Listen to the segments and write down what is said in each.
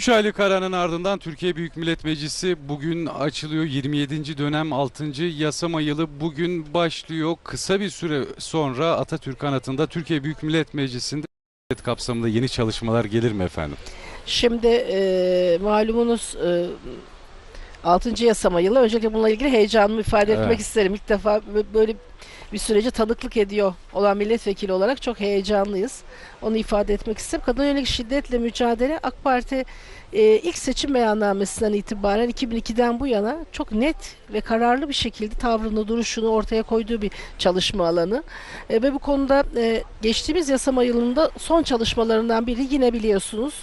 3 aylık aranın ardından Türkiye Büyük Millet Meclisi bugün açılıyor. 27. dönem 6. yasama yılı bugün başlıyor. Kısa bir süre sonra Atatürk Anıtı'nda Türkiye Büyük Millet Meclisi'nde kapsamında yeni çalışmalar gelir mi efendim? Şimdi e, malumunuz e, 6. yasama yılı. Öncelikle bununla ilgili heyecanımı ifade etmek Evet. isterim. İlk defa bö- böyle bir sürece tanıklık ediyor olan milletvekili olarak çok heyecanlıyız. Onu ifade etmek isterim. Kadın yönelik şiddetle mücadele AK Parti e, ilk seçim beyannamesinden itibaren 2002'den bu yana çok net ve kararlı bir şekilde tavrını, duruşunu ortaya koyduğu bir çalışma alanı. E, ve bu konuda e, geçtiğimiz yasama yılında son çalışmalarından biri yine biliyorsunuz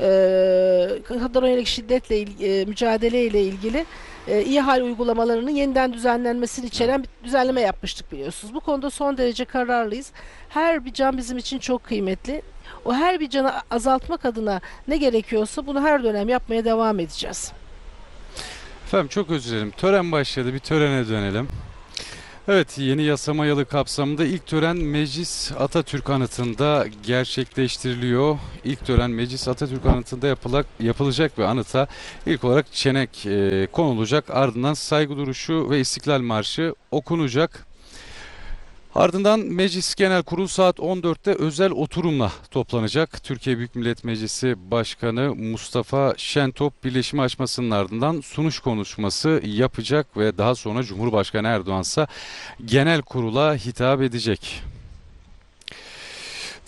e, kadın yönelik şiddetle e, mücadele ile ilgili e, iyi hal uygulamalarının yeniden düzenlenmesini içeren bir düzenleme yapmıştık biliyorsunuz. Bu konuda son derece kararlıyız. Her bir can bizim için çok kıymetli. O her bir canı azaltmak adına ne gerekiyorsa bunu her dönem yapmaya devam edeceğiz. Efendim çok özür dilerim. Tören başladı. Bir törene dönelim. Evet yeni yasama yılı kapsamında ilk tören Meclis Atatürk Anıtı'nda gerçekleştiriliyor. İlk tören Meclis Atatürk Anıtı'nda yapılak, yapılacak ve anıta ilk olarak çenek e, konulacak. Ardından saygı duruşu ve İstiklal Marşı okunacak. Ardından Meclis Genel Kurul saat 14'te özel oturumla toplanacak. Türkiye Büyük Millet Meclisi Başkanı Mustafa Şentop birleşimi açmasının ardından sunuş konuşması yapacak ve daha sonra Cumhurbaşkanı Erdoğan ise genel kurula hitap edecek.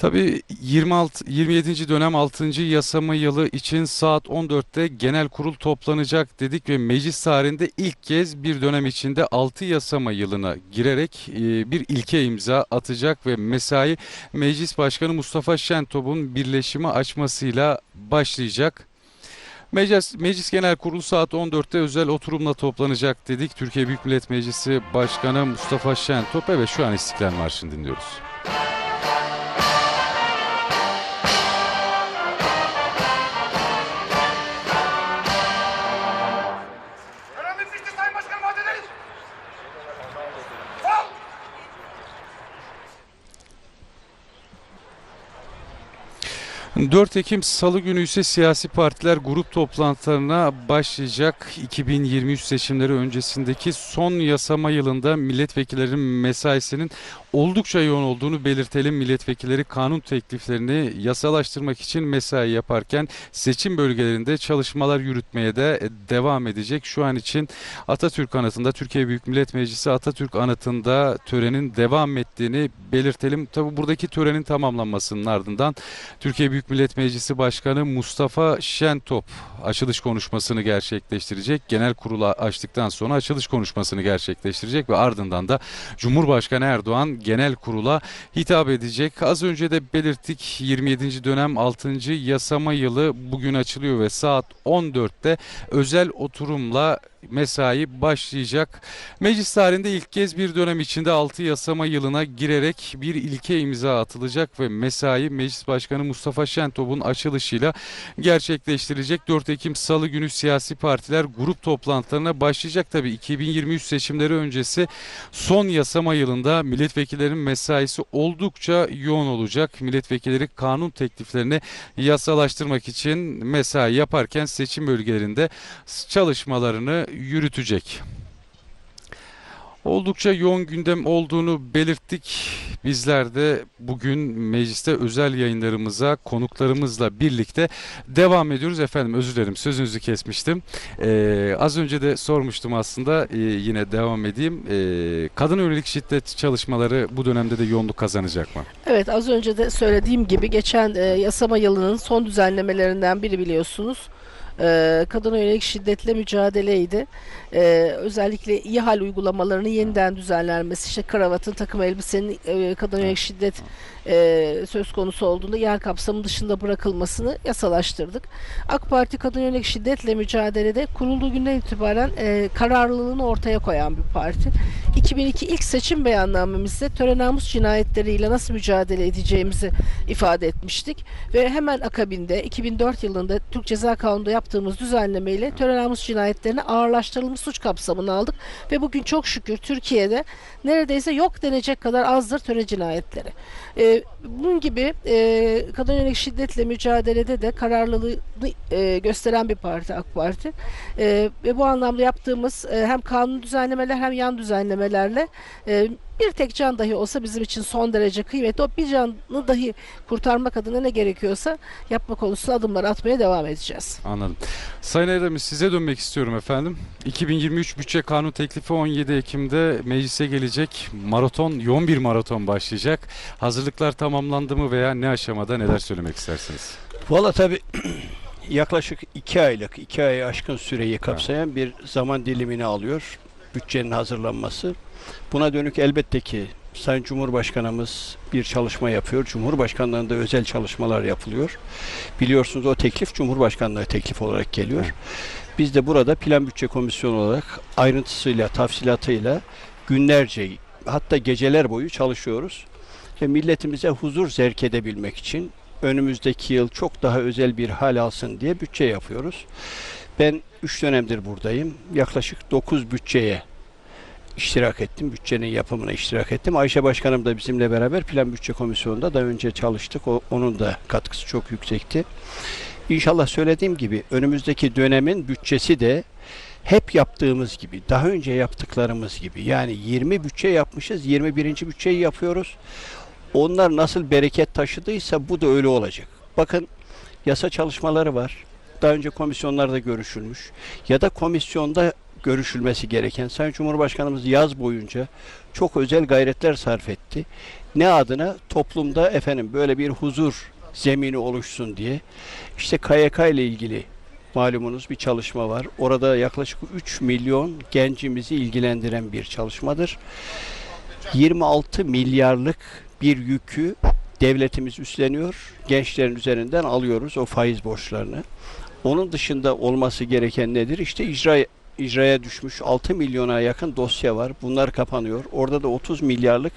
Tabii 26 27. dönem 6. yasama yılı için saat 14'te genel kurul toplanacak dedik ve meclis tarihinde ilk kez bir dönem içinde 6 yasama yılına girerek e, bir ilke imza atacak ve mesai Meclis Başkanı Mustafa Şentop'un birleşimi açmasıyla başlayacak. Meclis, Meclis Genel Kurulu saat 14'te özel oturumla toplanacak dedik. Türkiye Büyük Millet Meclisi Başkanı Mustafa Şentop evet şu an İstiklal Marşı'nı dinliyoruz. 4 Ekim Salı günü ise siyasi partiler grup toplantılarına başlayacak. 2023 seçimleri öncesindeki son yasama yılında milletvekillerinin mesaisinin oldukça yoğun olduğunu belirtelim. Milletvekilleri kanun tekliflerini yasalaştırmak için mesai yaparken seçim bölgelerinde çalışmalar yürütmeye de devam edecek. Şu an için Atatürk Anıtı'nda Türkiye Büyük Millet Meclisi Atatürk Anıtı'nda törenin devam ettiğini belirtelim. Tabi buradaki törenin tamamlanmasının ardından Türkiye Büyük Millet Meclisi Başkanı Mustafa Şentop açılış konuşmasını gerçekleştirecek. Genel kurulu açtıktan sonra açılış konuşmasını gerçekleştirecek ve ardından da Cumhurbaşkanı Erdoğan genel kurula hitap edecek. Az önce de belirttik 27. dönem 6. yasama yılı bugün açılıyor ve saat 14'te özel oturumla mesai başlayacak. Meclis tarihinde ilk kez bir dönem içinde 6 yasama yılına girerek bir ilke imza atılacak ve mesai Meclis Başkanı Mustafa Şentop'un açılışıyla gerçekleştirilecek. 4 Ekim Salı günü siyasi partiler grup toplantılarına başlayacak. Tabii 2023 seçimleri öncesi son yasama yılında milletvekillerinin mesaisi oldukça yoğun olacak. Milletvekilleri kanun tekliflerini yasalaştırmak için mesai yaparken seçim bölgelerinde çalışmalarını yürütecek. Oldukça yoğun gündem olduğunu belirttik. Bizler de bugün mecliste özel yayınlarımıza konuklarımızla birlikte devam ediyoruz. Efendim özür dilerim sözünüzü kesmiştim. Ee, az önce de sormuştum aslında Ee, yine devam edeyim. Ee, kadın yönelik şiddet çalışmaları bu dönemde de yoğunluk kazanacak mı? Evet az önce de söylediğim gibi geçen e, yasama yılının son düzenlemelerinden biri biliyorsunuz. E, kadına yönelik şiddetle mücadeleydi. E, özellikle iyi hal uygulamalarının yeniden düzenlenmesi, işte kravatın, takım elbisenin e, kadına yönelik şiddet e, söz konusu olduğunda yer kapsamı dışında bırakılmasını yasalaştırdık. AK Parti kadın yönelik şiddetle mücadelede kurulduğu günden itibaren e, kararlılığını ortaya koyan bir parti. 2002 ilk seçim beyannamemizde töre namus cinayetleriyle nasıl mücadele edeceğimizi ifade etmiştik. Ve hemen akabinde 2004 yılında Türk Ceza Kanunu'nda yaptığımız düzenlemeyle terör namus cinayetlerini ağırlaştırılmış suç kapsamına aldık ve bugün çok şükür Türkiye'de neredeyse yok denecek kadar azdır terör cinayetleri. Ee, bunun gibi e, kadın yönelik şiddetle mücadelede de kararlılığını e, gösteren bir parti AK Parti. E, ve bu anlamda yaptığımız e, hem kanun düzenlemeler hem yan düzenlemelerle e, bir tek can dahi olsa bizim için son derece kıymetli. O bir canı dahi kurtarmak adına ne gerekiyorsa yapma konusunda adımlar atmaya devam edeceğiz. Anladım. Sayın Erdemir size dönmek istiyorum efendim. 2023 bütçe kanun teklifi 17 Ekim'de meclise gelecek. Maraton, yoğun bir maraton başlayacak. Hazırlıklar tamamlandı mı veya ne aşamada neler söylemek istersiniz? Valla tabii yaklaşık iki aylık, iki ayı aşkın süreyi kapsayan bir zaman dilimini alıyor bütçenin hazırlanması. Buna dönük elbette ki Sayın Cumhurbaşkanımız bir çalışma yapıyor. Cumhurbaşkanlığında özel çalışmalar yapılıyor. Biliyorsunuz o teklif Cumhurbaşkanlığı teklif olarak geliyor. Biz de burada Plan Bütçe Komisyonu olarak ayrıntısıyla, tafsilatıyla günlerce hatta geceler boyu çalışıyoruz. Ve milletimize huzur zerk edebilmek için önümüzdeki yıl çok daha özel bir hal alsın diye bütçe yapıyoruz. Ben 3 dönemdir buradayım. Yaklaşık 9 bütçeye iştirak ettim. Bütçenin yapımına iştirak ettim. Ayşe Başkanım da bizimle beraber Plan Bütçe Komisyonu'nda daha önce çalıştık. O, onun da katkısı çok yüksekti. İnşallah söylediğim gibi önümüzdeki dönemin bütçesi de hep yaptığımız gibi, daha önce yaptıklarımız gibi. Yani 20 bütçe yapmışız, 21. bütçeyi yapıyoruz. Onlar nasıl bereket taşıdıysa bu da öyle olacak. Bakın yasa çalışmaları var. Daha önce komisyonlarda görüşülmüş. Ya da komisyonda görüşülmesi gereken Sayın Cumhurbaşkanımız yaz boyunca çok özel gayretler sarf etti. Ne adına toplumda efendim böyle bir huzur zemini oluşsun diye. İşte KYK ile ilgili malumunuz bir çalışma var. Orada yaklaşık 3 milyon gencimizi ilgilendiren bir çalışmadır. 26 milyarlık bir yükü devletimiz üstleniyor. Gençlerin üzerinden alıyoruz o faiz borçlarını. Onun dışında olması gereken nedir? İşte icra icraya düşmüş 6 milyona yakın dosya var. Bunlar kapanıyor. Orada da 30 milyarlık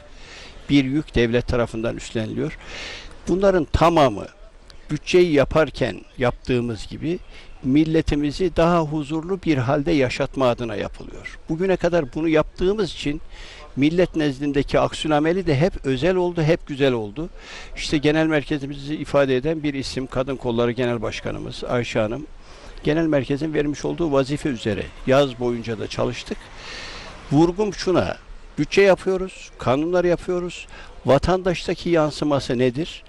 bir yük devlet tarafından üstleniliyor. Bunların tamamı bütçeyi yaparken yaptığımız gibi milletimizi daha huzurlu bir halde yaşatma adına yapılıyor. Bugüne kadar bunu yaptığımız için millet nezdindeki aksiyonameli de hep özel oldu, hep güzel oldu. İşte genel merkezimizi ifade eden bir isim Kadın Kolları Genel Başkanımız Ayşe Hanım. Genel merkezin vermiş olduğu vazife üzere yaz boyunca da çalıştık. Vurgum şuna, bütçe yapıyoruz, kanunlar yapıyoruz. Vatandaştaki yansıması nedir?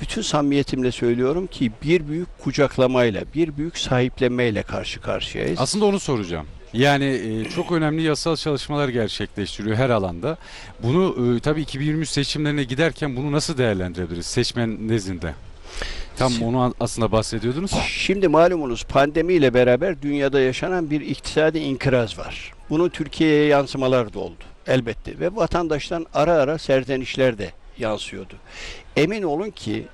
Bütün samimiyetimle söylüyorum ki bir büyük kucaklamayla, bir büyük sahiplenmeyle karşı karşıyayız. Aslında onu soracağım. Yani e, çok önemli yasal çalışmalar gerçekleştiriyor her alanda. Bunu e, tabii 2023 seçimlerine giderken bunu nasıl değerlendirebiliriz seçmen nezdinde? Tam Şimdi- onu aslında bahsediyordunuz. Şimdi malumunuz pandemiyle beraber dünyada yaşanan bir iktisadi inkıraz var. Bunun Türkiye'ye yansımalar da oldu elbette ve vatandaştan ara ara serzenişler de yansıyordu. Emin olun ki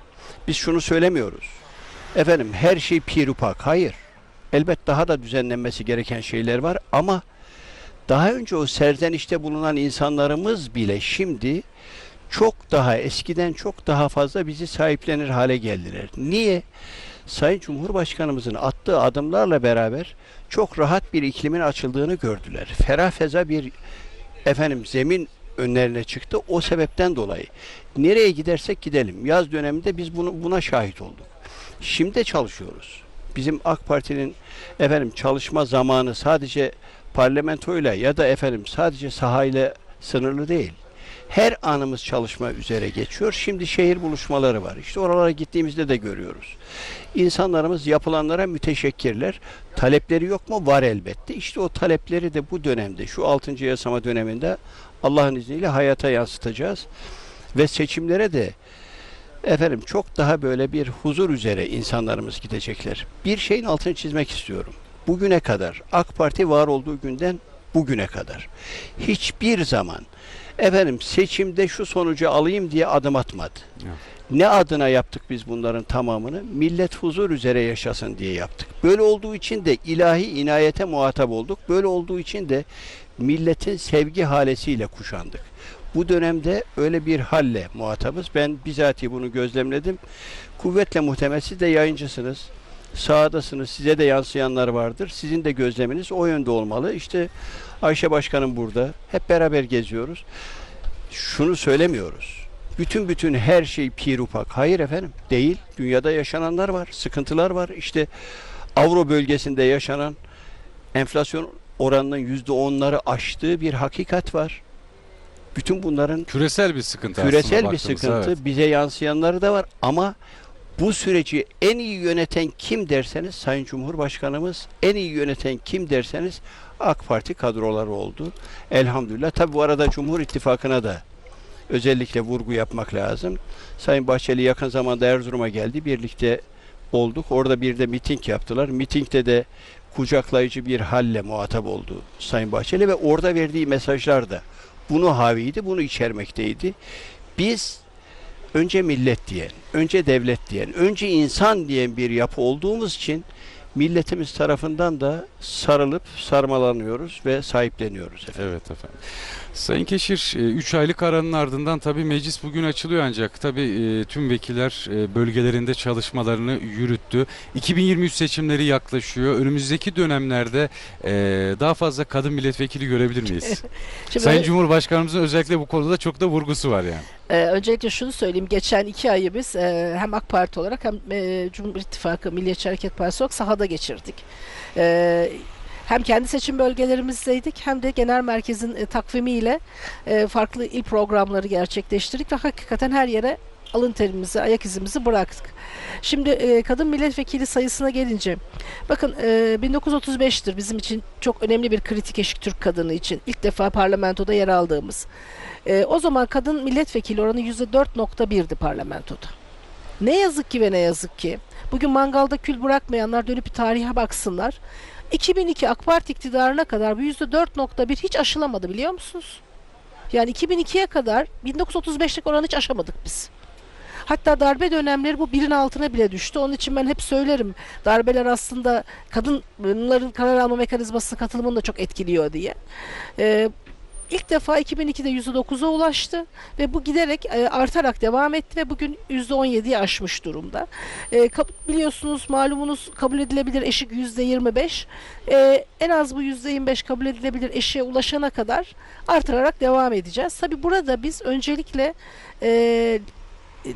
biz şunu söylemiyoruz. Efendim her şey pirupak. Hayır. Elbet daha da düzenlenmesi gereken şeyler var ama daha önce o serzenişte bulunan insanlarımız bile şimdi çok daha eskiden çok daha fazla bizi sahiplenir hale geldiler. Niye? Sayın Cumhurbaşkanımızın attığı adımlarla beraber çok rahat bir iklimin açıldığını gördüler. Ferah feza bir efendim zemin önlerine çıktı. O sebepten dolayı nereye gidersek gidelim. Yaz döneminde biz bunu buna şahit olduk. Şimdi çalışıyoruz. Bizim AK Parti'nin efendim çalışma zamanı sadece parlamentoyla ya da efendim sadece sahayla sınırlı değil. Her anımız çalışma üzere geçiyor. Şimdi şehir buluşmaları var. İşte oralara gittiğimizde de görüyoruz. İnsanlarımız yapılanlara müteşekkirler. Talepleri yok mu? Var elbette. İşte o talepleri de bu dönemde, şu 6. yasama döneminde Allah'ın izniyle hayata yansıtacağız. Ve seçimlere de efendim çok daha böyle bir huzur üzere insanlarımız gidecekler. Bir şeyin altını çizmek istiyorum. Bugüne kadar AK Parti var olduğu günden bugüne kadar hiçbir zaman efendim seçimde şu sonucu alayım diye adım atmadı. Evet. Ne adına yaptık biz bunların tamamını? Millet huzur üzere yaşasın diye yaptık. Böyle olduğu için de ilahi inayete muhatap olduk. Böyle olduğu için de milletin sevgi halesiyle kuşandık. Bu dönemde öyle bir halle muhatabız. Ben bizatihi bunu gözlemledim. Kuvvetle muhtemel siz de yayıncısınız. Sahadasınız. Size de yansıyanlar vardır. Sizin de gözleminiz o yönde olmalı. İşte Ayşe Başkanım burada. Hep beraber geziyoruz. Şunu söylemiyoruz. Bütün bütün her şey pirupak. Hayır efendim. Değil. Dünyada yaşananlar var. Sıkıntılar var. İşte Avro bölgesinde yaşanan enflasyon oranının yüzde onları aştığı bir hakikat var. Bütün bunların Küresel bir sıkıntı küresel bir sıkıntı. evet. Bize yansıyanları da var ama bu süreci en iyi yöneten kim derseniz Sayın Cumhurbaşkanımız, en iyi yöneten kim derseniz AK Parti kadroları oldu. Elhamdülillah. Tabi bu arada Cumhur İttifakı'na da özellikle vurgu yapmak lazım. Sayın Bahçeli yakın zamanda Erzurum'a geldi. Birlikte olduk. Orada bir de miting yaptılar. Mitingde de kucaklayıcı bir halle muhatap oldu Sayın Bahçeli ve orada verdiği mesajlar da bunu haviydi, bunu içermekteydi. Biz önce millet diyen, önce devlet diyen, önce insan diyen bir yapı olduğumuz için milletimiz tarafından da sarılıp sarmalanıyoruz ve sahipleniyoruz efendim. Evet efendim. Sayın Keşir, 3 aylık aranın ardından tabii meclis bugün açılıyor ancak tabii e, tüm vekiller e, bölgelerinde çalışmalarını yürüttü. 2023 seçimleri yaklaşıyor. Önümüzdeki dönemlerde e, daha fazla kadın milletvekili görebilir miyiz? Şimdi Sayın Cumhurbaşkanımızın özellikle bu konuda çok da vurgusu var yani. Ee, öncelikle şunu söyleyeyim. Geçen iki ayı biz e, hem AK Parti olarak hem e, Cumhur İttifakı Milliyetçi Hareket Partisi olarak sahada geçirdik. Ee, hem kendi seçim bölgelerimizdeydik hem de genel merkezin e, takvimiyle e, farklı il programları gerçekleştirdik ve hakikaten her yere alın terimizi, ayak izimizi bıraktık. Şimdi e, kadın milletvekili sayısına gelince, bakın e, 1935'tir bizim için çok önemli bir kritik eşik Türk kadını için. ilk defa parlamentoda yer aldığımız. E, o zaman kadın milletvekili oranı %4.1'di parlamentoda. Ne yazık ki ve ne yazık ki bugün mangalda kül bırakmayanlar dönüp tarihe baksınlar. 2002 AK Parti iktidarına kadar bu %4.1 hiç aşılamadı biliyor musunuz? Yani 2002'ye kadar 1935'lik oranı hiç aşamadık biz. Hatta darbe dönemleri bu birin altına bile düştü. Onun için ben hep söylerim darbeler aslında kadınların karar alma mekanizmasına katılımını da çok etkiliyor diye. Ee, İlk defa 2002'de %9'a ulaştı ve bu giderek e, artarak devam etti ve bugün %17'yi aşmış durumda. E, biliyorsunuz malumunuz kabul edilebilir eşik %25. E, en az bu %25 kabul edilebilir eşiğe ulaşana kadar artırarak devam edeceğiz. Tabi burada biz öncelikle e,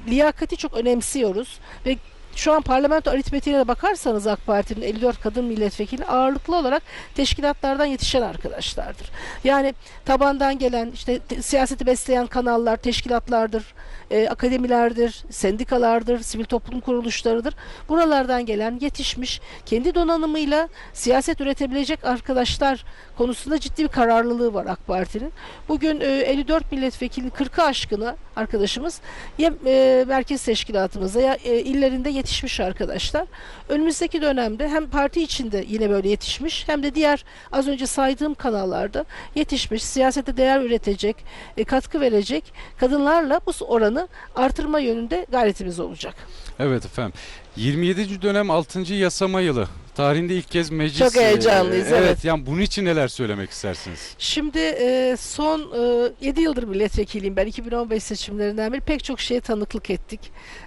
liyakati çok önemsiyoruz ve şu an parlamento aritmetiğine bakarsanız AK Parti'nin 54 kadın milletvekili ağırlıklı olarak teşkilatlardan yetişen arkadaşlardır. Yani tabandan gelen işte te- siyaseti besleyen kanallar, teşkilatlardır, e, akademilerdir, sendikalardır, sivil toplum kuruluşlarıdır. Buralardan gelen yetişmiş, kendi donanımıyla siyaset üretebilecek arkadaşlar konusunda ciddi bir kararlılığı var AK Parti'nin. Bugün e, 54 milletvekili 40'ı aşkını arkadaşımız ya e, merkez teşkilatımızda ya e, illerinde yetişmiş arkadaşlar. Önümüzdeki dönemde hem parti içinde yine böyle yetişmiş hem de diğer az önce saydığım kanallarda yetişmiş, siyasete değer üretecek, e, katkı verecek kadınlarla bu oranı artırma yönünde gayretimiz olacak. Evet efendim. 27. dönem 6. yasama yılı. Tarihinde ilk kez meclis... Çok heyecanlıyız, e, evet. Yani bunun için neler söylemek istersiniz? Şimdi e, son e, 7 yıldır milletvekiliyim ben 2015 seçimlerinden beri pek çok şeye tanıklık ettik.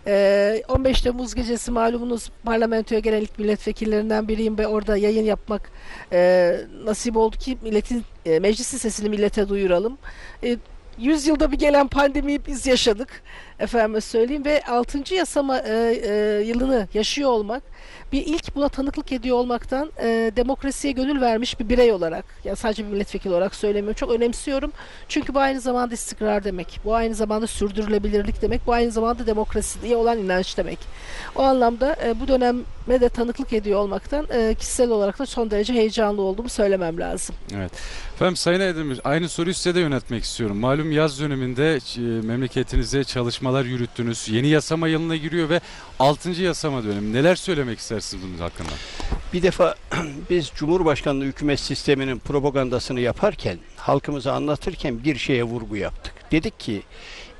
E, 15 Temmuz gecesi malumunuz parlamentoya gelen ilk milletvekillerinden biriyim ve orada yayın yapmak e, nasip oldu ki milletin e, meclisin sesini millete duyuralım. E, 100 yılda bir gelen pandemiyi biz yaşadık. Efendime söyleyeyim ve 6. yasama e, e, yılını yaşıyor olmak bir ilk buna tanıklık ediyor olmaktan e, demokrasiye gönül vermiş bir birey olarak ya sadece bir milletvekili olarak söylemiyorum çok önemsiyorum çünkü bu aynı zamanda istikrar demek bu aynı zamanda sürdürülebilirlik demek bu aynı zamanda demokrasiye olan inanç demek o anlamda e, bu döneme de tanıklık ediyor olmaktan e, kişisel olarak da son derece heyecanlı olduğumu söylemem lazım. Evet. Efendim Sayın Aydemir aynı soruyu size de yöneltmek istiyorum. Malum yaz döneminde e, memleketinize çalışmalar yürüttünüz. Yeni yasama yılına giriyor ve 6. yasama dönemi. Neler söylemek istersiniz bunun hakkında? Bir defa biz Cumhurbaşkanlığı hükümet sisteminin propagandasını yaparken, halkımıza anlatırken bir şeye vurgu yaptık. Dedik ki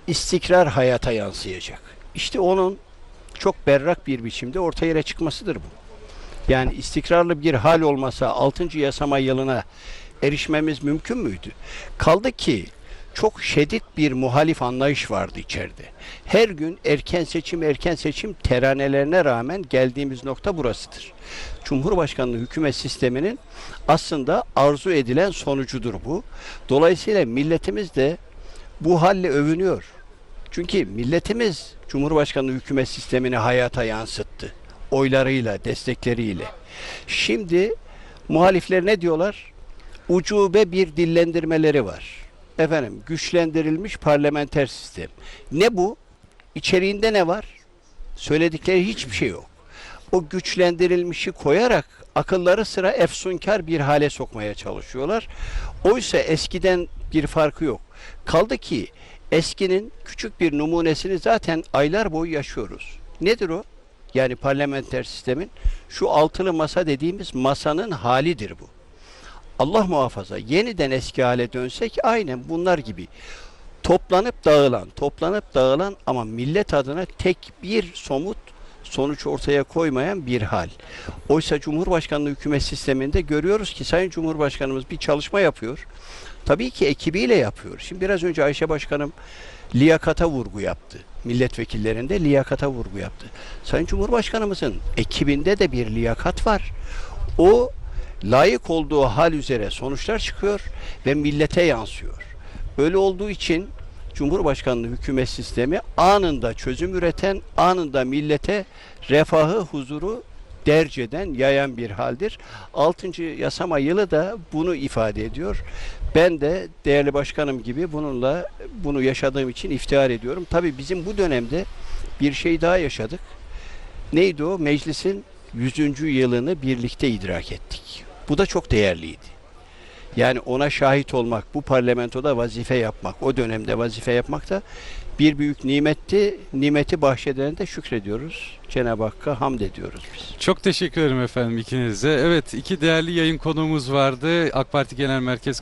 istikrar hayata yansıyacak. İşte onun çok berrak bir biçimde ortaya yere çıkmasıdır bu. Yani istikrarlı bir hal olmasa 6. yasama yılına erişmemiz mümkün müydü? Kaldı ki çok şiddet bir muhalif anlayış vardı içeride. Her gün erken seçim erken seçim teranelerine rağmen geldiğimiz nokta burasıdır. Cumhurbaşkanlığı hükümet sisteminin aslında arzu edilen sonucudur bu. Dolayısıyla milletimiz de bu halle övünüyor. Çünkü milletimiz Cumhurbaşkanlığı hükümet sistemini hayata yansıttı. Oylarıyla, destekleriyle. Şimdi muhalifler ne diyorlar? Ucube bir dillendirmeleri var. Efendim güçlendirilmiş parlamenter sistem. Ne bu? İçeriğinde ne var? Söyledikleri hiçbir şey yok. O güçlendirilmişi koyarak akılları sıra efsunkar bir hale sokmaya çalışıyorlar. Oysa eskiden bir farkı yok. Kaldı ki eskinin küçük bir numunesini zaten aylar boyu yaşıyoruz. Nedir o? Yani parlamenter sistemin şu altılı masa dediğimiz masanın halidir bu. Allah muhafaza yeniden eski hale dönsek aynen bunlar gibi toplanıp dağılan, toplanıp dağılan ama millet adına tek bir somut sonuç ortaya koymayan bir hal. Oysa Cumhurbaşkanlığı hükümet sisteminde görüyoruz ki Sayın Cumhurbaşkanımız bir çalışma yapıyor. Tabii ki ekibiyle yapıyor. Şimdi biraz önce Ayşe Başkanım liyakata vurgu yaptı. Milletvekillerinde liyakata vurgu yaptı. Sayın Cumhurbaşkanımızın ekibinde de bir liyakat var. O layık olduğu hal üzere sonuçlar çıkıyor ve millete yansıyor. Öyle olduğu için Cumhurbaşkanlığı hükümet sistemi anında çözüm üreten, anında millete refahı, huzuru derc eden, yayan bir haldir. 6. yasama yılı da bunu ifade ediyor. Ben de değerli başkanım gibi bununla bunu yaşadığım için iftihar ediyorum. Tabii bizim bu dönemde bir şey daha yaşadık. Neydi o? Meclisin 100. yılını birlikte idrak ettik. Bu da çok değerliydi. Yani ona şahit olmak, bu parlamentoda vazife yapmak, o dönemde vazife yapmak da bir büyük nimetti. Nimeti bahşedene de şükrediyoruz. Cenab-ı Hakk'a hamd ediyoruz biz. Çok teşekkür ederim efendim ikinize. Evet iki değerli yayın konuğumuz vardı. AK Parti Genel Merkez